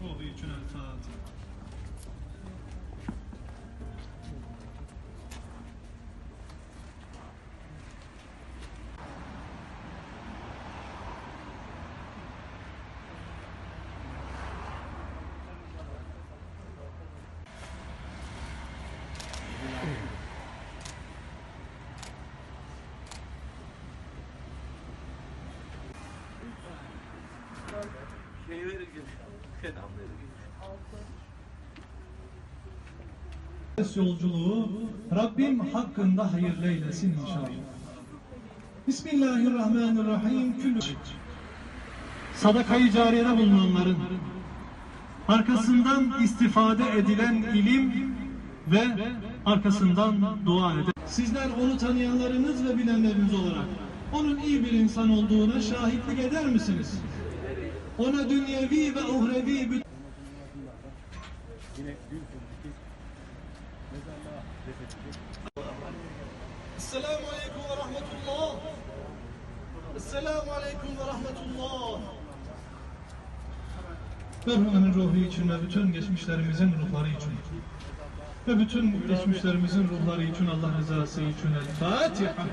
Ruhu için Fatiha. Şey verir. Selam yolculuğu Rabbim hakkında hayırlı eylesin inşallah. Bismillahirrahmanirrahim. Küllü sadakayı cariyede bulunanların arkasından istifade edilen ilim ve arkasından dua eden. Sizler onu tanıyanlarınız ve bilenleriniz olarak onun iyi bir insan olduğuna şahitlik eder misiniz? Ona dünyevi ve uhrevi bütün Esselamu Aleyküm ve Rahmetullah. Esselamu Aleyküm ve Rahmetullah. Merhumenin ruhu için ve bütün geçmişlerimizin ruhları için ve bütün geçmişlerimizin ruhları için Allah rızası için El Fatiha.